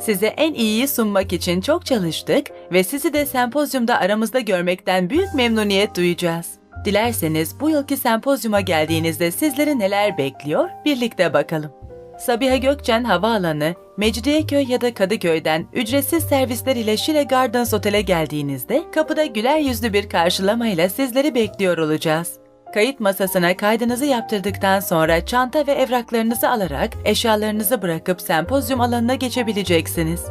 Size en iyiyi sunmak için çok çalıştık ve sizi de sempozyumda aramızda görmekten büyük memnuniyet duyacağız. Dilerseniz bu yılki sempozyuma geldiğinizde sizleri neler bekliyor birlikte bakalım. Sabiha Gökçen Havaalanı, Mecidiyeköy ya da Kadıköy'den ücretsiz servisler ile Şile Gardens Otel'e geldiğinizde kapıda güler yüzlü bir karşılamayla sizleri bekliyor olacağız. Kayıt masasına kaydınızı yaptırdıktan sonra çanta ve evraklarınızı alarak eşyalarınızı bırakıp sempozyum alanına geçebileceksiniz.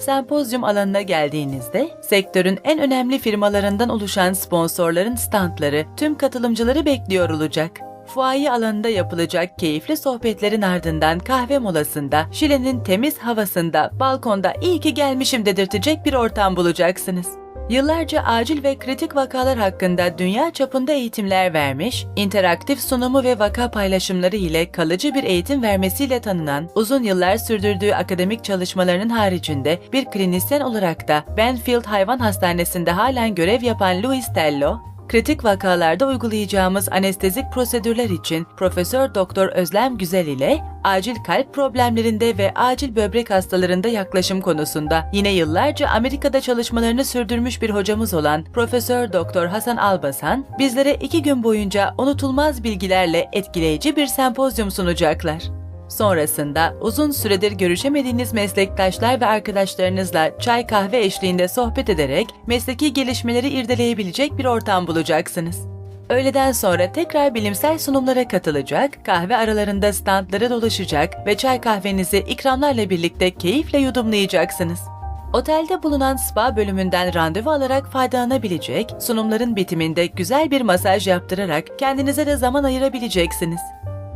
Sempozyum alanına geldiğinizde sektörün en önemli firmalarından oluşan sponsorların standları tüm katılımcıları bekliyor olacak. Fuaye alanında yapılacak keyifli sohbetlerin ardından kahve molasında, Şile'nin temiz havasında, balkonda iyi ki gelmişim dedirtecek bir ortam bulacaksınız. Yıllarca acil ve kritik vakalar hakkında dünya çapında eğitimler vermiş, interaktif sunumu ve vaka paylaşımları ile kalıcı bir eğitim vermesiyle tanınan, uzun yıllar sürdürdüğü akademik çalışmalarının haricinde bir klinisyen olarak da Benfield Hayvan Hastanesi'nde halen görev yapan Louis Tello, kritik vakalarda uygulayacağımız anestezik prosedürler için Profesör Doktor Özlem Güzel ile acil kalp problemlerinde ve acil böbrek hastalarında yaklaşım konusunda yine yıllarca Amerika'da çalışmalarını sürdürmüş bir hocamız olan Profesör Doktor Hasan Albasan bizlere iki gün boyunca unutulmaz bilgilerle etkileyici bir sempozyum sunacaklar. Sonrasında uzun süredir görüşemediğiniz meslektaşlar ve arkadaşlarınızla çay kahve eşliğinde sohbet ederek mesleki gelişmeleri irdeleyebilecek bir ortam bulacaksınız. Öğleden sonra tekrar bilimsel sunumlara katılacak, kahve aralarında standları dolaşacak ve çay kahvenizi ikramlarla birlikte keyifle yudumlayacaksınız. Otelde bulunan spa bölümünden randevu alarak faydalanabilecek, sunumların bitiminde güzel bir masaj yaptırarak kendinize de zaman ayırabileceksiniz.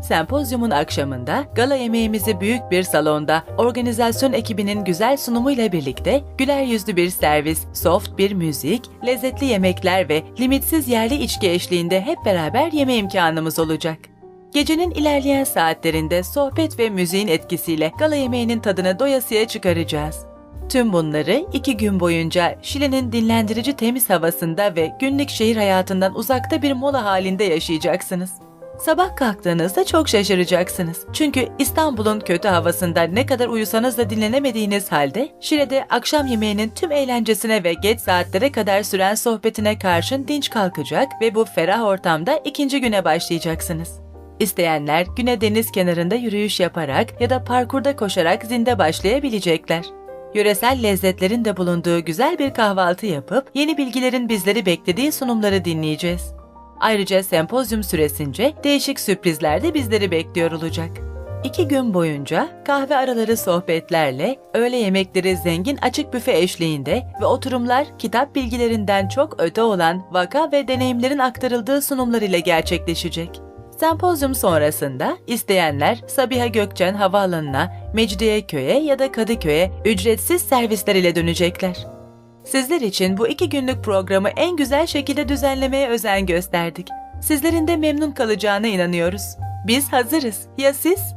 Sempozyumun akşamında gala yemeğimizi büyük bir salonda organizasyon ekibinin güzel sunumuyla birlikte güler yüzlü bir servis, soft bir müzik, lezzetli yemekler ve limitsiz yerli içki eşliğinde hep beraber yeme imkanımız olacak. Gecenin ilerleyen saatlerinde sohbet ve müziğin etkisiyle gala yemeğinin tadını doyasıya çıkaracağız. Tüm bunları iki gün boyunca Şile'nin dinlendirici temiz havasında ve günlük şehir hayatından uzakta bir mola halinde yaşayacaksınız. Sabah kalktığınızda çok şaşıracaksınız. Çünkü İstanbul'un kötü havasında ne kadar uyusanız da dinlenemediğiniz halde Şile'de akşam yemeğinin tüm eğlencesine ve geç saatlere kadar süren sohbetine karşın dinç kalkacak ve bu ferah ortamda ikinci güne başlayacaksınız. İsteyenler güne deniz kenarında yürüyüş yaparak ya da parkurda koşarak zinde başlayabilecekler. Yöresel lezzetlerin de bulunduğu güzel bir kahvaltı yapıp yeni bilgilerin bizleri beklediği sunumları dinleyeceğiz. Ayrıca sempozyum süresince değişik sürprizler de bizleri bekliyor olacak. İki gün boyunca kahve araları sohbetlerle, öğle yemekleri zengin açık büfe eşliğinde ve oturumlar kitap bilgilerinden çok öte olan vaka ve deneyimlerin aktarıldığı sunumlar ile gerçekleşecek. Sempozyum sonrasında isteyenler Sabiha Gökçen Havaalanı'na, Mecidiyeköy'e ya da Kadıköy'e ücretsiz servisler ile dönecekler. Sizler için bu iki günlük programı en güzel şekilde düzenlemeye özen gösterdik. Sizlerin de memnun kalacağına inanıyoruz. Biz hazırız. Ya siz?